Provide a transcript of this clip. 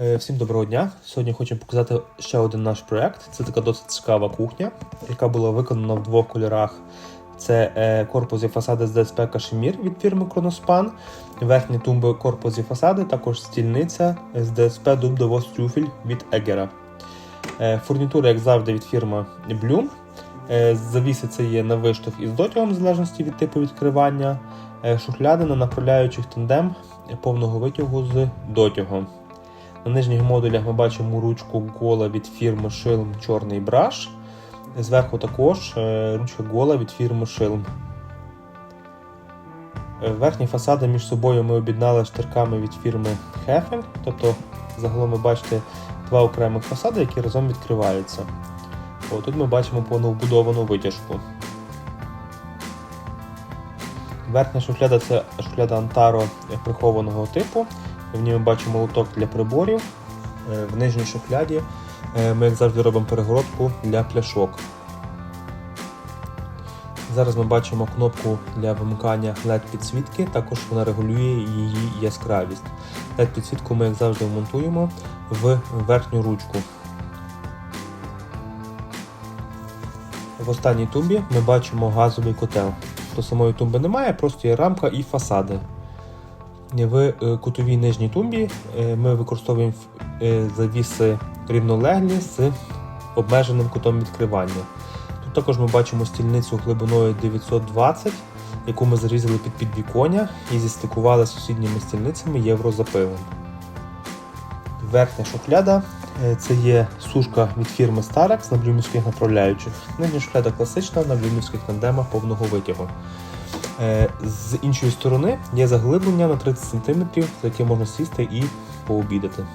Е, Всім доброго дня! Сьогодні хочемо показати ще один наш проект. Це така досить цікава кухня, яка була виконана в двох кольорах. Це е, корпус і фасади з ДСП Кашемір від фірми Кроноспан, верхні тумби корпус і фасади, також стільниця з ДСП Дуб Довоз Трюфель від Егера. Е, Фурнітура, як завжди, від фірми. Е, Завіси це є на виштовх із дотягом, в залежності від типу відкривання. Е, Шухляди на направляючих тандем повного витягу з дотягом. На нижніх модулях ми бачимо ручку гола від фірми Shilm Чорний браш. Зверху також е, ручка гола від фірми Shilm. Е, Верхні фасади між собою ми об'єднали штирками від фірми Hefel. Тобто, загалом ви бачите два окремих фасади, які разом відкриваються. Тут ми бачимо повновбудовану витяжку. Верхня шухляда це шухляда Антаро прихованого типу. В ній ми бачимо лоток для приборів. Е, В нижній шухляді е, ми, як завжди, робимо перегородку для пляшок. Зараз ми бачимо кнопку для вимикання LED підсвітки, також вона регулює її яскравість. LED підсвітку ми, як завжди, вмонтуємо в верхню ручку. В останній тумбі ми бачимо газовий котел. До самої тумби немає, просто є рамка і фасади. В е, кутовій нижній тумбі е, ми використовуємо е, завіси рівнолеглі з обмеженим кутом відкривання. Тут також ми бачимо стільницю глибиною 920, яку ми зарізали під підвіконня і зістикували з сусідніми стільницями єврозапилом. Верхня шухляда е, це є сушка від фірми Starex на блюмівських направляючих. Нижня шухляда класична на блюмівських тандемах повного витягу. Е, З іншої сторони є заглиблення на 30 см, за яке можна сісти і пообідати.